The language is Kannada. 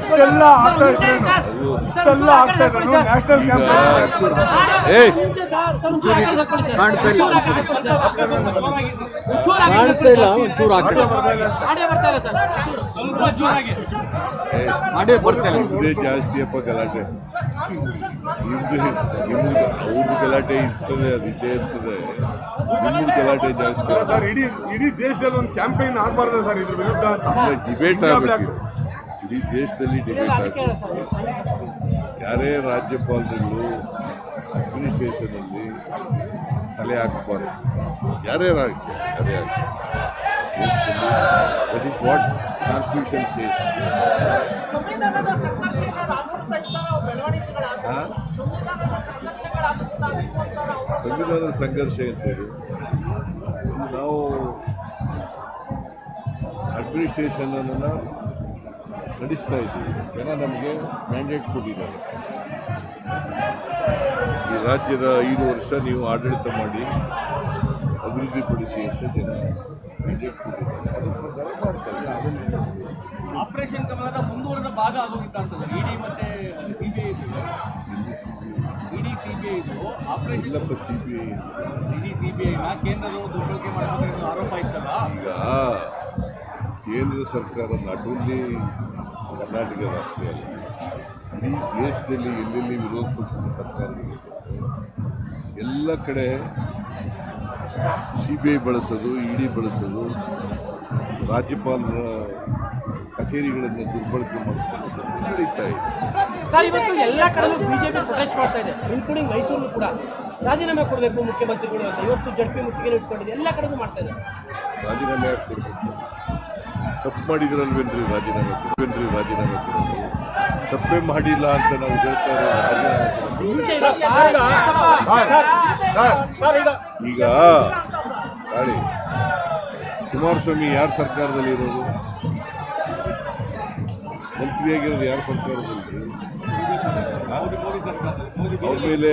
ಇಷ್ಟೆಲ್ಲ ಆಗ್ತಾ ಇದ್ರೆ ಇಷ್ಟೆಲ್ಲ ಆಗ್ತಾ ಇದ್ರು ನ್ಯಾಷನಲ್ ಕ್ಯಾಂಪ್ ಏಯ್ ಕಾಣ್ತಾ ಇಲ್ಲ ಒಂಚೂರು ಕಡೆ. ಮಾಡೇ ಬರ್ತಾ ಇಲ್ಲ ಇದೇ ಜಾಸ್ತಿಯಪ್ಪ ಗಲಾಟೆ. ನಿಮ್ದು ನಿಮ್ದು ಅವ್ರದ್ದು ಗಲಾಟೆ ಇರ್ತದೆ ಅದು ಇರ್ತದೆ. ನಿಮ್ದು ಗಲಾಟೆ ಜಾಸ್ತಿ ಸರ್ ಇಡೀ ಇಡೀ ದೇಶದಲ್ಲಿ ಒಂದು ಕ್ಯಾಂಪೇನ್ ಆಗ್ಬಾರ್ದ ಸರ್ ಇದ್ರ ವಿರುದ್ಧ. ಅಂತ ಡಿಬೇಟ್ ಆಗಬೇಕು. ಇಡೀ ದೇಶದಲ್ಲಿ ಡಿಬೇಟ್ ಆಗಬೇಕು. ಯಾರೇ ರಾಜ್ಯಪಾಲರುಗಳು ಅಡ್ಮಿನಿಸ್ಟ್ರೇಷನ್ ಅಲ್ಲಿ ತಲೆ ಹಾಕಬಾರ್ದು. ಯಾರೇ ರಾಜ್ಯ ತಲೆ ಹಾಕಿ. That is what constitution says ಸಂವಿಧಾನದ ಸಂಘರ್ಷ ಅಂತೇಳಿ ನಾವು ಅಡ್ಮಿನಿಸ್ಟ್ರೇಷನ್ ಅನ್ನು ನಡೆಸ್ತಾ ಇದ್ದೀವಿ. ಜನ ನಮಗೆ ಮ್ಯಾಂಡೇಟ್ ಕೊಟ್ಟಿದ್ದಾರೆ. ರಾಜ್ಯದ ಐದು ವರ್ಷ ನೀವು ಆಡಳಿತ ಮಾಡಿ ಅಭಿವೃದ್ಧಿಪಡಿಸಿ ಅಂತ ಜನ. ಆಪರೇಷನ್ ಕಮಲದ ಮುಂದುವರೆದ ಭಾಗ ಆಗೋಗಿತ್ತ ಇಡಿ ಮತ್ತೆ ಸಿಬಿಐ ಇಡಿ ಸಿಬಿಐ ಇದು. ಆಪರೇಷನ್ ಇಲ್ಲಪ್ಪ ಸಿ ಬಿ ಐ ಇಡಿ ಸಿಬಿಐನ ಕೇಂದ್ರದವರು ದುರ್ಬಳಕೆ ಮಾಡಬೇಕು ಆರೋಪ ಇತ್ತಲ್ಲ? ಈಗ ಕೇಂದ್ರ ಸರ್ಕಾರ ನಾಟ್ ಓನ್ಲಿ ಕರ್ನಾಟಕ ರಾಷ್ಟ್ರೀಯ ಅಲ್ಲ. ಇಡೀ ದೇಶದಲ್ಲಿ ಎಲ್ಲೆಲ್ಲಿ ವಿರೋಧ ಪಕ್ಷದ ಸರ್ಕಾರಗಳಿದೆ ಎಲ್ಲ ಕಡೆ ಸಿ ಬಿ ಐ ಬಳಸೋದು ಇಡಿ ಬಳಸೋದು ರಾಜ್ಯಪಾಲರ ಕಚೇರಿಗಳನ್ನು ದುರ್ಬಳಕೆ ಮಾಡಿಕೊಂಡು ನಡೀತಾ ಇದೆ. ಸರ್ ಇವತ್ತು ಎಲ್ಲ ಕಡೆಯೂ ಬಿಜೆಪಿ ಪ್ರೊಟೆಸ್ಟ್ ಮಾಡ್ತಾ ಇದೆ ಇನ್ಕ್ಲೂಡಿಂಗ್ ಮೈಸೂರು ಕೂಡ. ರಾಜೀನಾಮೆ ಕೊಡಬೇಕು ಮುಖ್ಯಮಂತ್ರಿಗಳು ಅಂತ ಇವತ್ತು ಜಡ್ಪಿ ಮುತ್ತಿಗೆ ಇಟ್ಕೊಂಡಿದೆ ಎಲ್ಲ ಕಡೆನೂ ಮಾಡ್ತಾ ಇದೆ. ರಾಜೀನಾಮೆ ಕೊಡಬೇಕು? ತಪ್ಪು ಮಾಡಿದ್ರಲ್ವೇನ್ರಿ ರಾಜೀನಾಮೆ ಕೊಡ್ಬೇನ್ರಿ ರಾಜೀನಾಮೆ ಕೊಡೋದು. ತಪ್ಪೇ ಮಾಡಿಲ್ಲ ಅಂತ ನಾವು ಹೇಳ್ತಾ ಇರೋದು. ಈಗ ಗಾಳಿ ಕುಮಾರಸ್ವಾಮಿ ಯಾರ ಸರ್ಕಾರದಲ್ಲಿ ಇರೋದು ಮಂತ್ರಿಯಾಗಿರೋದು ಯಾರ ಸರ್ಕಾರದಲ್ಲಿ ಅವ್ರ ಮೇಲೆ